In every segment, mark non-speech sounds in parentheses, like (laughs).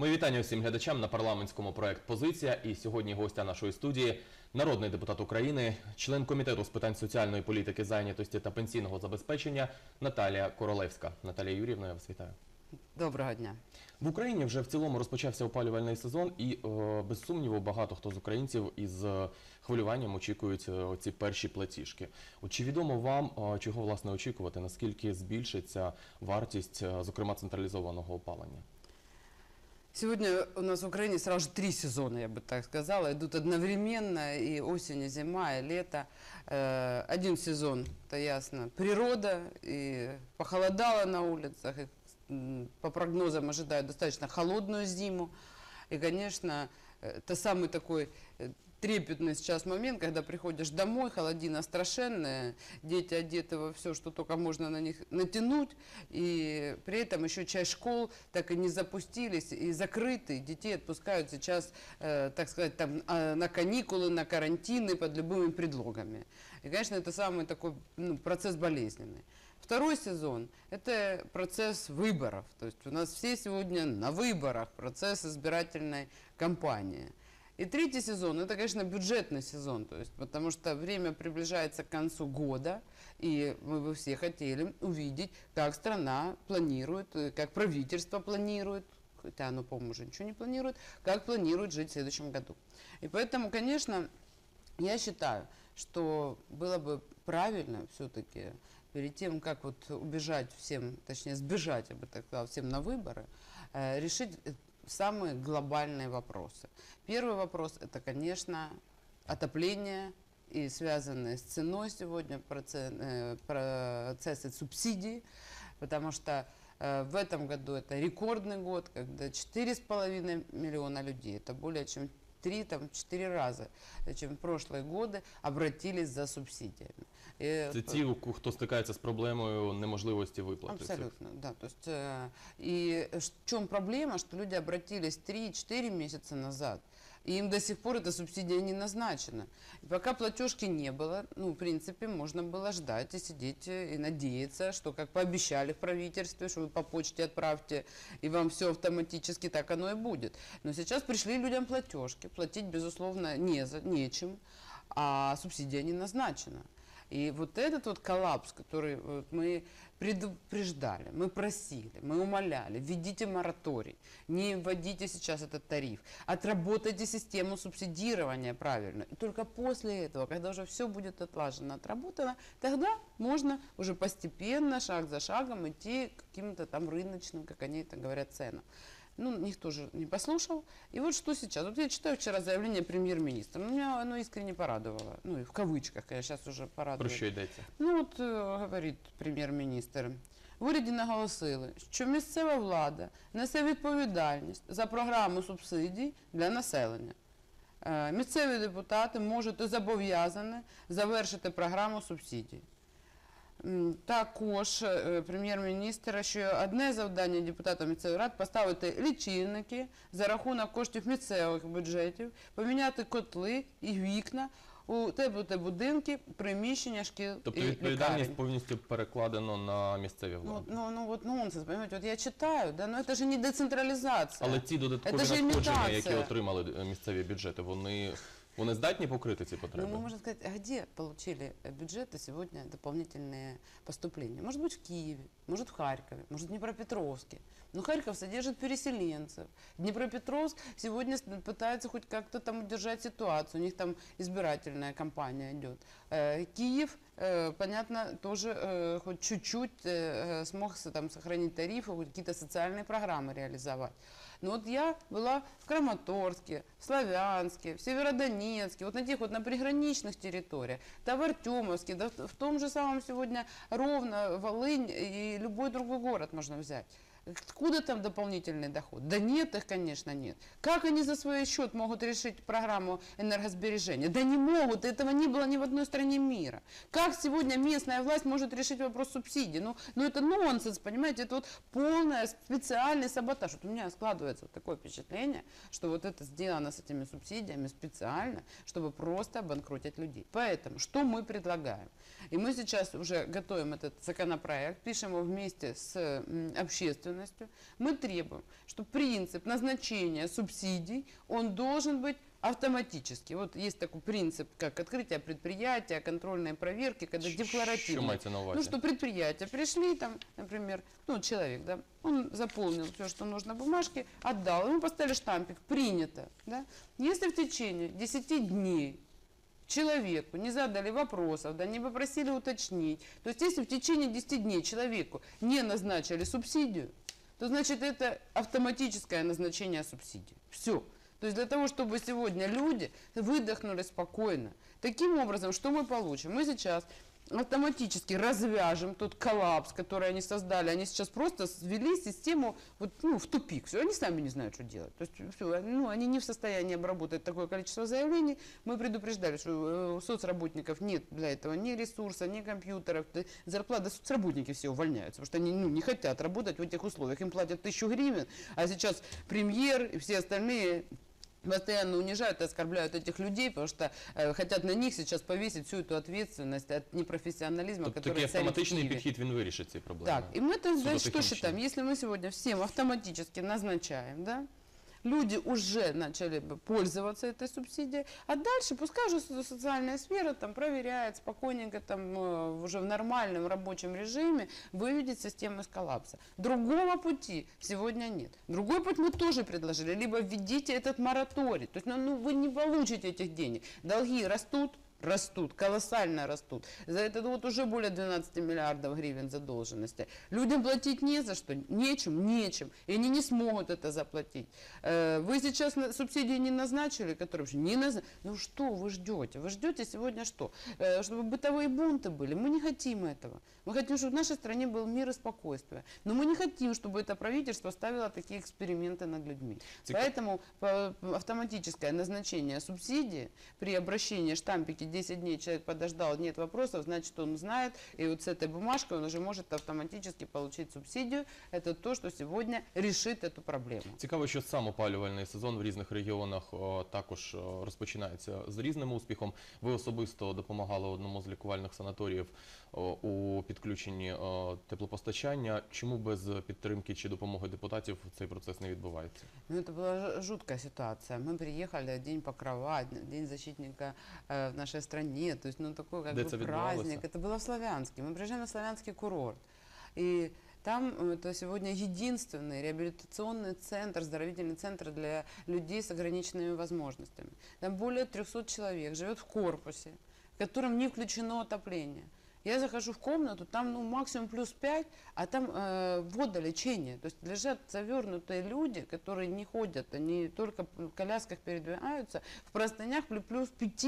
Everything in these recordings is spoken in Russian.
Мої вітання усім глядачам на парламентському проект Позиція. І сьогодні гостя нашої студії народний депутат України, член комітету з питань соціальної політики, зайнятості та пенсійного забезпечення Наталія Королевська. Наталія Юрівна, я вас вітаю. Доброго дня. В Україні вже в цілому розпочався опалювальний сезон, і е, без сумніву багато хто з українців із е, хвилюванням очікують е, ці перші платіжки. От чи відомо вам, чого власне очікувати, наскільки збільшиться вартість, зокрема централізованого опалення? Сегодня у нас в Украине сразу три сезона, я бы так сказала, идут одновременно, и осень, и зима, и лето. Э, Один сезон, это ясно, природа, и похолодало на улицах, и по прогнозам ожидают достаточно холодную зиму. И, конечно, э, это самый такой трепетный сейчас момент, когда приходишь домой, холодина страшенная, дети одеты во все, что только можно на них натянуть, и при этом еще часть школ так и не запустились и закрыты, детей отпускают сейчас, э, так сказать, там, а, на каникулы, на карантины под любыми предлогами. И, конечно, это самый такой ну, процесс болезненный. Второй сезон – это процесс выборов. То есть у нас все сегодня на выборах, процесс избирательной кампании. И третий сезон – это, конечно, бюджетный сезон, то есть, потому что время приближается к концу года, и мы бы все хотели увидеть, как страна планирует, э, как правительство планирует, хотя оно, по-моему, уже ничего не планирует, как планирует жить в следующем году. И поэтому, конечно, я считаю, что было бы правильно все-таки перед тем, как вот убежать всем, точнее сбежать, я бы так сказала, всем на выборы, э, решить самые глобальные вопросы. Первый вопрос – это, конечно, отопление и связанные с ценой сегодня процесс- э, процессы субсидий, потому что э, в этом году это рекордный год, когда 4,5 миллиона людей, это более чем три, там, четыре раза, э, чем в прошлые годы, обратились за субсидиями. И, Це ті, у ку- хто стикається з проблемою неможливості виплати. цих. Абсолютно, да. То есть, э, и в чем проблема, что люди обратились 3-4 месяца назад, и им до сих пор эта субсидия не назначена. И пока платежки не было, ну, в принципе, можно было ждать и сидеть э, и надеяться, что, как пообещали в правительстве, что вы по почте отправьте, и вам все автоматически так оно и будет. Но сейчас пришли людям платежки, платить, безусловно, не за, нечем, а субсидия не назначена. И вот этот вот коллапс, который вот мы предупреждали, мы просили, мы умоляли, введите мораторий, не вводите сейчас этот тариф, отработайте систему субсидирования правильно. И только после этого, когда уже все будет отлажено, отработано, тогда можно уже постепенно, шаг за шагом идти к каким-то там рыночным, как они это говорят, ценам. Ну, никто же не послушал. И вот что сейчас. Вот я читаю вчера заявление премьер-министра. Ну, Меня оно искренне порадовало. Ну, и в кавычках, конечно, сейчас уже Про порадует. що йдеться? Ну от е, говорить прем'єр-міністр. В уряді наголосили, що місцева влада несе відповідальність за програму субсидій для населення. Е, Місцеві депутати можуть і зобов'язані завершити програму субсидій. Також е, прем'єр-міністр, що одне завдання депутатів місцевих рад поставити лічильники за рахунок коштів місцевих бюджетів, поміняти котли і вікна у теплі будинки, приміщення шкіл Тобто і відповідальність лікарень. повністю перекладено на місцеві Ну, влади. ну, ну вот нонсенс, понимаете, вот я читаю, да, но это же не децентрализация. Але ці додаткові надходження, які отримали е, місцеві бюджети, вони, вони здатні покрити ці Ну, потреби? мы можем сказать, а где получили э, бюджеты сегодня дополнительные поступления? Может быть, в Киеве, может, в Харькове, может, в Днепропетровске. Но Харьков содержит переселенцев. Днепропетровск сегодня с- пытается хоть как-то там удержать ситуацию. У них там избирательная кампания идет. Э, Киев, э, понятно, тоже э, хоть чуть-чуть э, э, смог с- там сохранить тарифы, хоть какие-то социальные программы реализовать. Но вот я была в Краматорске, в Славянске, в Северодонецке, вот на тех вот на приграничных территориях, да в Артемовске, да в в том же самом сегодня Ровно, Волынь и любой другой город можно взять. Откуда там дополнительный доход? Да нет их, конечно, нет. Как они за свой счет могут решить программу энергосбережения? Да не могут, этого не было ни в одной стране мира. Как сегодня местная власть может решить вопрос субсидий? Ну, ну это нонсенс, понимаете, это вот полный специальный саботаж. Вот у меня складывается вот такое впечатление, что вот это сделано с этими субсидиями специально, чтобы просто обанкротить людей. Поэтому, что мы предлагаем? И мы сейчас уже готовим этот законопроект, пишем его вместе с м, задолженностью, мы требуем, что принцип назначения субсидий, он должен быть автоматически. Вот есть такой принцип, как открытие предприятия, контрольные проверки, когда декларативно. Ну, что предприятия пришли, там, например, ну, человек, да, он заполнил все, что нужно, бумажки, отдал, ему поставили штампик, принято, да. Если в течение 10 дней человеку не задали вопросов, да, не попросили уточнить, то есть если в течение 10 дней человеку не назначили субсидию, то значит это автоматическое назначение субсидии. Все. То есть для того, чтобы сегодня люди выдохнули спокойно. Таким образом, что мы получим? Мы сейчас автоматически развяжем тот коллапс, который они создали. Они сейчас просто свели систему вот, ну, в тупик. Все, они сами не знают, что делать. То есть все, ну, они не в состоянии обработать такое количество заявлений. Мы предупреждали, что э, у соцработников нет для этого ни ресурса, ни компьютеров. Зарплаты соцработники все увольняются, потому что они ну, не хотят работать в этих условиях. Им платят тысячу гривен, а сейчас премьер и все остальные постоянно унижают и оскорбляют этих людей, потому что э, хотят на них сейчас повесить всю эту ответственность от непрофессионализма, Тобто который такий царит в автоматичний Киеве. підхід він вирішить ці проблеми. Так, и мы это значит, что Судотехнично. считаем? Если мы сегодня всем автоматически назначаем, да, люди уже начали пользоваться этой субсидией, а дальше пускай уже со- социальная сфера там проверяет спокойненько там э, уже в нормальном рабочем режиме выведет систему из коллапса. Другого пути сегодня нет. Другой путь мы тоже предложили. Либо введите этот мораторий. То есть ну, ну, вы не получите этих денег. Долги растут, растут, колоссально растут. За этот год уже более 12 миллиардов гривен задолженности. Людям платить не за что, нечем, нечем. И они не смогут это заплатить. Э, Вы сейчас субсидии не назначили, которые вообще не назначили. Ну что вы ждете? Вы ждете сегодня что? Э, Чтобы бытовые бунты были. Мы не хотим этого. Мы хотим, чтобы в нашей стране был мир и спокойствие. Но мы не хотим, чтобы это правительство ставило такие эксперименты над людьми. Поэтому по- автоматическое назначение субсидии при обращении штампики 10 дней человек подождал, нет вопросов, значит он знает, и вот с этой бумажкой он уже может автоматически получить субсидию. Это то, что сегодня решит эту проблему. Цікаво, що сам опалювальний сезон в різних регіонах о, також о, розпочинається з різним успіхом. Ви особисто допомагали одному з лікувальних санаторіїв о, у підключенні о, теплопостачання. Чому без підтримки чи допомоги депутатів цей процес не відбувається? Ну, это была ж- жуткая ситуация. Мы приехали, День Покрова, День защитника э, в нашей стране. То есть, ну, такой как Где бы это праздник. відбувалося? Это было в Славянске. Мы приезжаем на Славянский курорт. И там э, это сегодня единственный реабилитационный центр, оздоровительный центр для людей с ограниченными возможностями. Там более 300 человек живет в корпусе, в котором не включено отопление. Я захожу в комнату, там ну, максимум плюс 5, а там э, водолечение. То есть лежат завернутые люди, которые не ходят, они только в колясках передвигаются, в простынях плю- плюс 5.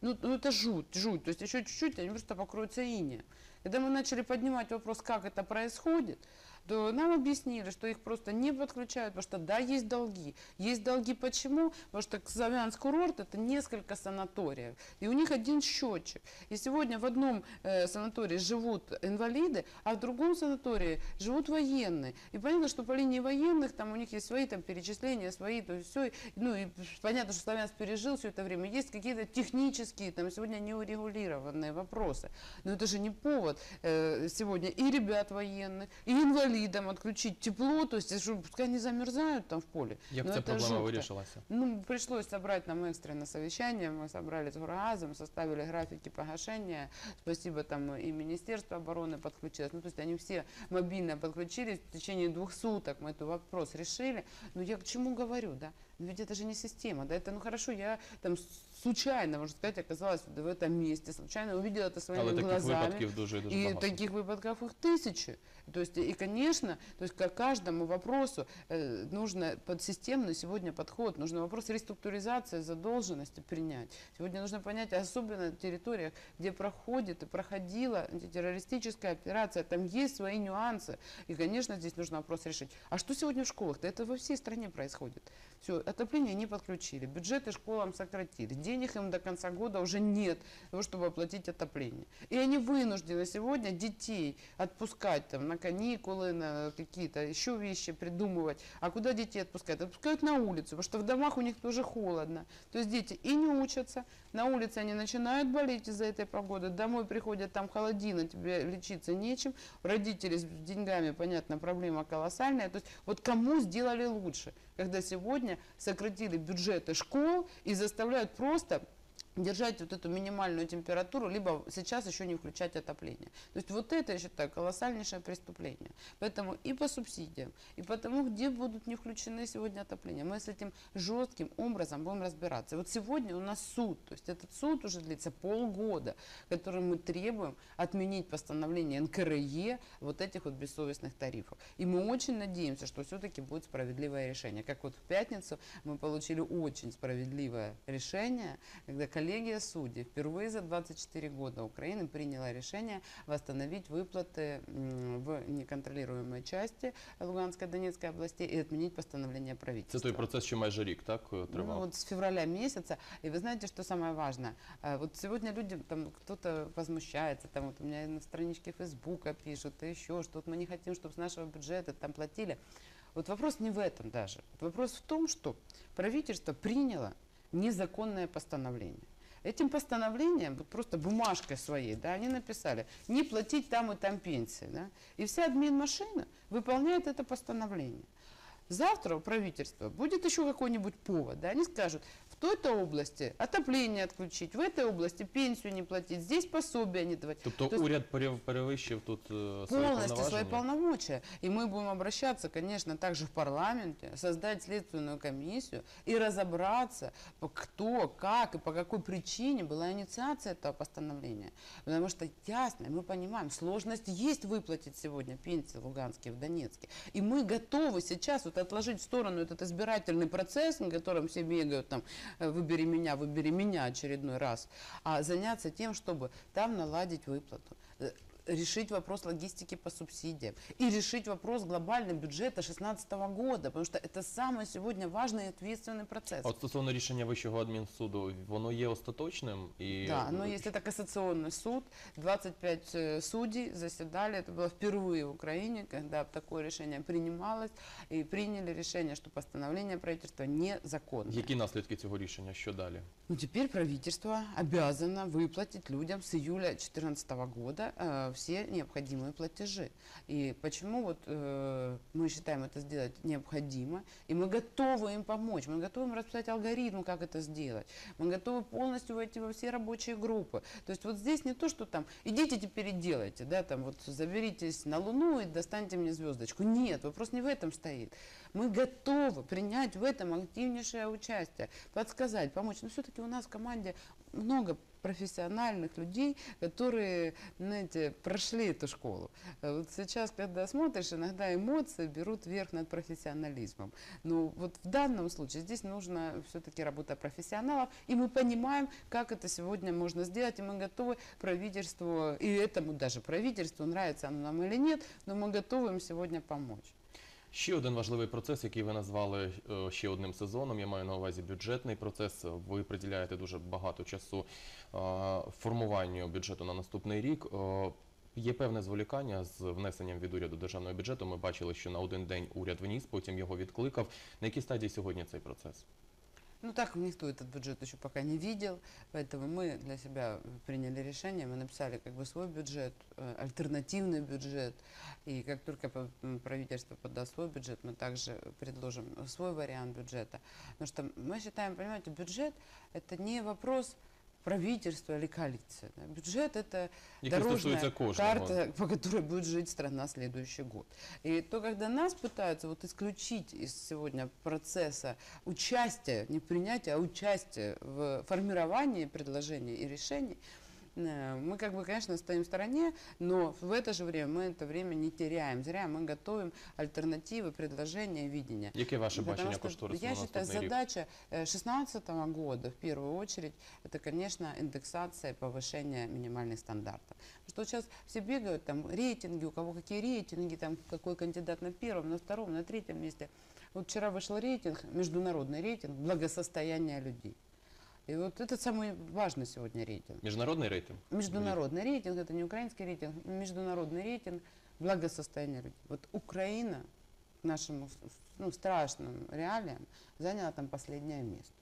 Ну, ну это жуть, жуть. То есть еще чуть-чуть, они просто покроются инеем. Когда мы начали поднимать вопрос, как это происходит, то нам объяснили, что их просто не подключают, потому что да, есть долги. Есть долги почему? Потому что Славянск курорт это несколько санаториев, и у них один счетчик. И сегодня в одном э, санатории живут инвалиды, а в другом санатории живут военные. И понятно, что по линии военных там у них есть свои там перечисления, свои, то есть все. Ну и понятно, что Славянск пережил все это время. Есть какие-то технические, там сегодня неурегулированные вопросы. Но это же не повод э, сегодня и ребят военных, и инвалидам отключить тепло, то есть что, пускай они замерзают там в поле. Як ця это проблема жутко. вирішилася? Ну, пришлось собрать нам экстренное совещание, мы собрались с Гургазом, составили графики погашения, спасибо там и Министерство обороны подключилось, ну, то есть они все мобильно подключились, в течение двух суток мы этот вопрос решили, но я к чему говорю, да, но ведь это же не система, да, это, ну, хорошо, я там случайно, можно сказать, оказалась в этом месте, случайно увидела это своими Але таких глазами. випадків дуже дуже И багато. таких выпадков их тысячи. То есть, и, конечно, то есть к каждому вопросу э, нужно подсистемный сегодня подход, нужно вопрос реструктуризации задолженности принять. Сегодня нужно понять, особенно на территориях, где проходит и проходила антитеррористическая операция, там есть свои нюансы. И, конечно, здесь нужно вопрос решить. А что сегодня в школах? Да это во всей стране происходит. Все, отопление не подключили, бюджеты школам сократили, денег им до конца года уже нет того, чтобы оплатить отопление. И они вынуждены сегодня детей отпускать там, на каникулы, на какие-то еще вещи придумывать. А куда детей отпускают? Отпускают на улицу, потому что в домах у них тоже холодно. То есть дети и не учатся, на улице они начинают болеть из-за этой погоды, домой приходят, там холодина, тебе лечиться нечем, родители с деньгами, понятно, проблема колоссальная. То есть вот кому сделали лучше, когда сегодня сократили бюджеты школ и заставляют просто держать вот эту минимальную температуру, либо сейчас еще не включать отопление. То есть вот это, я считаю, колоссальнейшее преступление. Поэтому и по субсидиям, и по тому, где будут не включены сегодня отопления, мы с этим жестким образом будем разбираться. Вот сегодня у нас суд, то есть этот суд уже длится полгода, которым мы требуем отменить постановление НКРЕ вот этих вот бессовестных тарифов. И мы очень надеемся, что все-таки будет справедливое решение. Как вот в пятницу мы получили очень справедливое решение, когда коллеги Коллегия судей впервые за 24 года Украины приняла решение восстановить выплаты в неконтролируемой части Луганской и Донецкой областей и отменить постановление Це правительства. той процес, що майже рік, так, е, Ну, тривав? вот с февраля месяца. И вы знаете, что самое важное? Э, Вот сегодня люди, там кто-то возмущается, там вот у меня на страничке Фейсбука пишут, и еще что-то, мы не хотим, чтобы с нашего бюджета там платили. Вот вопрос не в этом даже. Вопрос в том, что правительство приняло незаконное постановление. Этим постановлением, вот просто бумажкой своей, да, они написали, не платить там и там пенсии. Да, и вся админмашина выполняет это постановление. Завтра у правительства будет еще какой-нибудь повод, да, они скажут, в той-то области отопление отключить, в этой области пенсию не платить, здесь пособия не давать. Тобто То уряд перев- перевищив тут полностью свои полномочия. И мы будем обращаться, конечно, также в парламенте, создать следственную комиссию и разобраться, кто, как и по какой причине была инициация этого постановления. Потому что ясно, мы понимаем, сложность есть выплатить сегодня пенсии Луганские в Донецке. И мы готовы сейчас вот отложить в сторону этот избирательный процесс, на котором все бегают там, выбери меня, выбери меня очередной раз, а заняться тем, чтобы там наладить выплату. Э, решить вопрос логистики по субсидиям и решить вопрос глобального бюджета 2016 года, потому что это самый сегодня важный и ответственный процесс. А от стосовно рішення Вищого адмінсуду, воно є остаточним? І... Да, но есть это кассационный суд, 25 э, судей заседали, это было впервые в Украине, когда такое решение принималось, и приняли решение, что постановление правительства незаконное. Які наслідки цього рішення? Що далі? Ну, теперь правительство обязано выплатить людям с июля 2014 года э, все необходимые платежи. И почему вот э, мы считаем это сделать необходимо, и мы готовы им помочь, мы готовы им расписать алгоритм, как это сделать, мы готовы полностью войти во все рабочие группы. То есть вот здесь не то, что там, идите теперь делайте, да, там вот заберитесь на Луну и достаньте мне звездочку. Нет, вопрос не в этом стоит. Мы готовы принять в этом активнейшее участие, подсказать, помочь. Но все-таки у нас в команде много профессиональных людей, которые, знаете, прошли эту школу. Э, Вот сейчас, когда смотришь, иногда эмоции берут верх над профессионализмом. Но вот в данном случае здесь нужна все-таки работа профессионалов, и мы понимаем, как это сегодня можно сделать, и мы готовы правительству, и этому даже правительству, нравится оно нам или нет, но мы готовы им сегодня помочь. Ще один важливий процес, який ви назвали е, ще одним сезоном. Я маю на увазі бюджетний процес. Ви приділяєте дуже багато часу е, формуванню бюджету на наступний рік. Е, Є певне зволікання з внесенням від уряду державного бюджету. Ми бачили, що на один день уряд вніс, потім його відкликав. На якій стадії сьогодні цей процес? Ну так никто этот бюджет еще пока не видел, поэтому мы для себя приняли решение, мы написали как бы свой бюджет, э, альтернативный бюджет, и как только правительство подаст свой бюджет, мы также предложим свой вариант бюджета. Потому что мы считаем, понимаете, бюджет это не вопрос правительства или коалиции. да. Бюджет это стосується дорожная кожного. карта, по которой будет жить страна следующий год. И то, когда нас пытаются вот исключить из сегодня процесса участия, не принятия, а участия в формировании предложений и решений, мы как бы, конечно, стоим в стороне, но в это же время мы это время не теряем. Зря мы готовим альтернативы, предложения, видения. Яке ваше Потому бачення кошторису я считаю, задача 2016 года, в первую очередь, это, конечно, индексация, повышение минимальных стандартов. Потому что сейчас все бегают, там, рейтинги, у кого какие рейтинги, там, какой кандидат на первом, на втором, на третьем месте. Вот вчера вышел рейтинг, международный рейтинг благосостояния людей. И вот это самый важный сегодня рейтинг. Міжнародний рейтинг? Международный рейтинг, это не украинский рейтинг, международный рейтинг благосостояния людей. Вот Украина к нашему ну, страшным реалиям заняла там последнее место.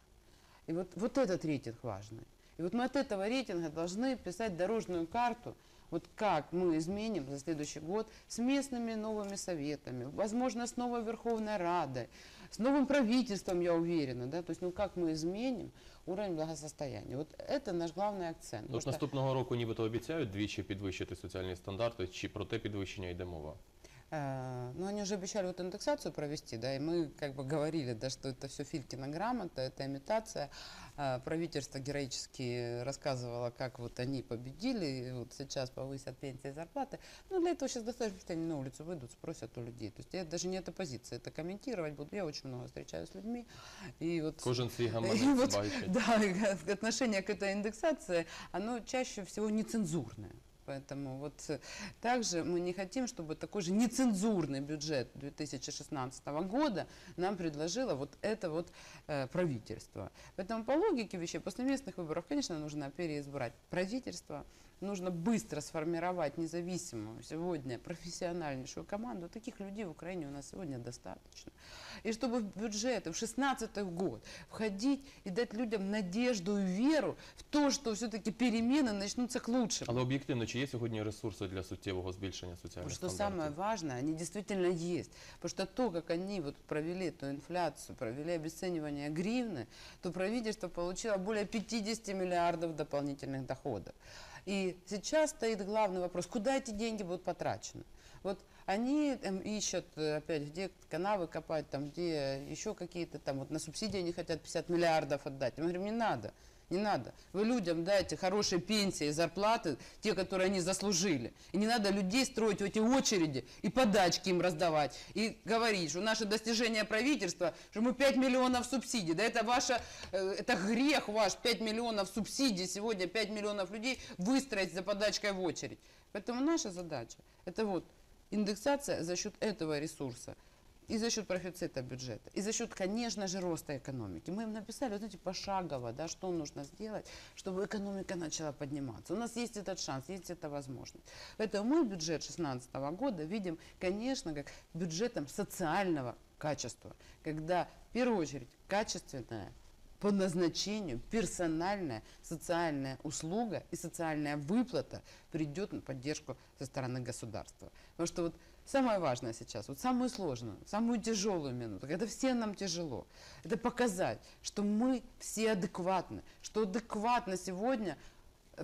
И вот, вот этот рейтинг важный. И вот мы от этого рейтинга должны писать дорожную карту, вот как мы изменим за следующий год с местными новыми советами, возможно, с новой Верховной Радой, с новым правительством, я уверена, да, то есть, ну, как мы изменим уровень благосостояния. Вот это наш главный акцент. Ну, Потому от что- наступного року нібито обіцяють двічі підвищити соціальні стандарти, чи про те підвищення йде мова? Э, Ну, они уже обещали вот индексацию провести, да, и мы как бы говорили, да, что это все Филькина грамота, это имитация. А, Правительство героически рассказывало, как вот они победили, и вот сейчас повысят пенсии и зарплаты. Ну, для этого сейчас достаточно, что они на улицу выйдут, спросят у людей. То есть я даже не эта позиция, это комментировать буду. Я очень много встречаюсь с людьми. И вот Кожен (laughs) гаманець вот, да, (laughs) отношение к этой индексации, оно чаще всего нецензурное. Поэтому вот э, также мы не хотим, чтобы такой же нецензурный бюджет 2016 года нам предложило вот это вот э, правительство. Поэтому по логике вещей после местных выборов, конечно, нужно переизбрать правительство, нужно быстро сформировать независимую сегодня профессиональнейшую команду. Таких людей в Украине у нас сегодня достаточно. И чтобы в бюджеты в 2016 год входить и дать людям надежду и веру в то, что все-таки перемены начнутся к лучшему. Але об'єктивно, чи є сьогодні ресурси для суттєвого збільшення соціальних Потому что стандартів? самое важное, они действительно есть. Потому что то, как они вот провели эту инфляцию, провели обесценивание гривны, то правительство получило более 50 миллиардов дополнительных доходов. И сейчас стоит главный вопрос, куда эти деньги будут потрачены? Вот они там, ищут э, опять, где канавы копать, там, где еще какие-то там, вот на субсидии они хотят 50 миллиардов отдать. Мы говорим, не надо. Не надо. Вы людям дайте хорошие пенсии, зарплаты, те, которые они заслужили. И не надо людей строить в эти очереди и подачки им раздавать. И говорить, что наше достижение правительства, что мы 5 миллионов субсидий. Да это ваше, э, это грех ваш, 5 миллионов субсидий. Сегодня 5 миллионов людей выстроить за подачкой в очередь. Поэтому наша задача, это вот индексация за счет этого ресурса. И за счет профицита бюджета, и за счет, конечно же, роста экономики. Мы им написали, вот знаете, пошагово, да, что нужно сделать, чтобы экономика начала подниматься. У нас есть этот шанс, есть эта возможность. Поэтому мы бюджет 2016 года видим, конечно, как бюджетом социального качества, когда, в первую очередь, качественная по назначению персональная социальная услуга и социальная выплата придет на поддержку со стороны государства. Потому что вот самое важное сейчас, вот самую сложную, самую тяжелую минуту, когда всем нам тяжело, это показать, что мы все адекватны, что адекватно сегодня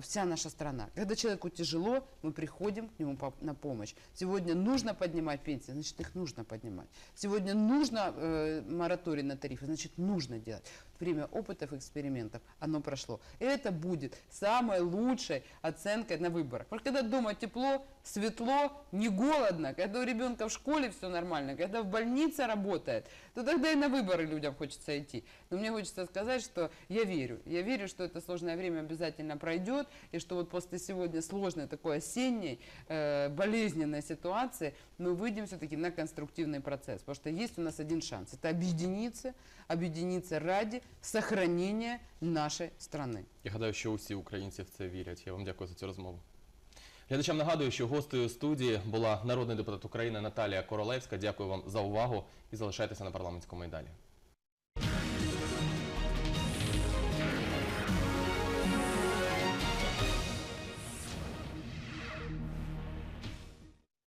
вся наша страна. Когда человеку тяжело, мы приходим к нему на помощь. Сегодня нужно поднимать пенсии, значит их нужно поднимать. Сегодня нужно э, мораторий на тарифы, значит нужно делать. Время опытов, экспериментов, оно прошло. И это будет самой лучшей оценкой на выборах. Потому когда дома тепло, светло, не голодно, когда у ребенка в школе все нормально, когда в больнице работает, то тогда и на выборы людям хочется идти. Но мне хочется сказать, что я верю. Я верю, что это сложное время обязательно пройдет, и что вот после сегодня сложной такой осенней, э, болезненной ситуации мы выйдем все-таки на конструктивный процесс. Потому что есть у нас один шанс. Это объединиться, объединиться ради сохранения нашей страны. Я гадаю, що усі українці в це вірять. Я вам дякую за цю розмову. Глядачам нагадую, що гостею студії була народний депутат України Наталія Королевська. Дякую вам за увагу і залишайтеся на парламентському майдані.